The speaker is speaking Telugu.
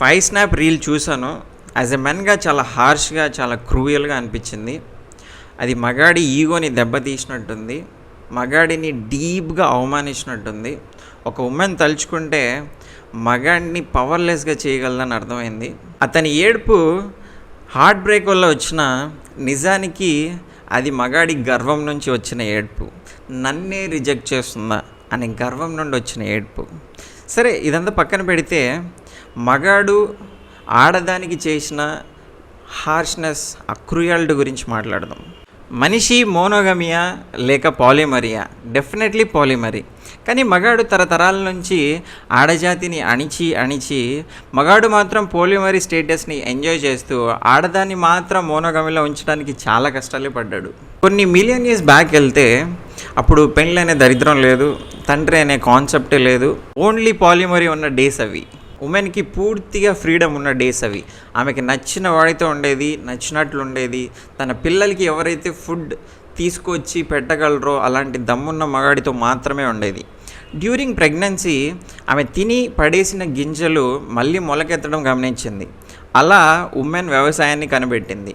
ఫైవ్ స్నాప్ రీల్ చూశాను. యాజ్ ఎ మెన్గా చాలా హార్ష్గా చాలా క్రూయల్గా అనిపించింది. అది మగాడి ఈగోని దెబ్బతీసినట్టుంది మగాడిని డీప్గా అవమానించినట్టుంది. ఒక ఉమెన్ తలుచుకుంటే మగాడిని పవర్లెస్గా చేయగలదని అర్థమైంది. అతని ఏడుపు హార్ట్ బ్రేక్ వల్ల వచ్చిన నిజానికి అది మగాడి గర్వం నుంచి వచ్చిన ఏడుపు. నన్నే రిజెక్ట్ చేస్తుందా అనే గర్వం నుండి వచ్చిన ఏడుపు. సరే ఇదంతా పక్కన పెడితే మగాడు ఆడదానికి చేసిన హార్ష్నెస్ అక్రూయాలిటీ గురించి మాట్లాడదాం. మనిషి మోనోగమియా లేక పాలిమరియా? డెఫినెట్లీ పాలిమరీ. కానీ మగాడు తరతరాల నుంచి ఆడజాతిని అణిచి అణిచి మగాడు మాత్రం పోలిమరీ స్టేటస్ని ఎంజాయ్ చేస్తూ ఆడదాన్ని మాత్రం మోనోగమిలో ఉంచడానికి చాలా కష్టాలు పడ్డాడు. కొన్ని మిలియన్ ఇయర్స్ బ్యాక్ వెళ్తే అప్పుడు పెళ్ళి అనే దరిద్రం లేదు తండ్రి అనే కాన్సెప్టే లేదు ఓన్లీ పాలిమరీ ఉన్న డేస్ అవి. ఉమెన్కి పూర్తిగా ఫ్రీడమ్ ఉన్న డేస్ అవి. ఆమెకి నచ్చిన వాడితో ఉండేది నచ్చినట్లు ఉండేది. తన పిల్లలకి ఎవరైతే ఫుడ్ తీసుకొచ్చి పెట్టగలరో అలాంటి దమ్మున్న మగాడితో మాత్రమే ఉండేది. డ్యూరింగ్ ప్రెగ్నెన్సీ ఆమె తిని పడేసిన గింజలు మళ్ళీ మొలకెత్తడం గమనించింది. అలా ఉమెన్ వ్యవసాయాన్ని కనిపెట్టింది.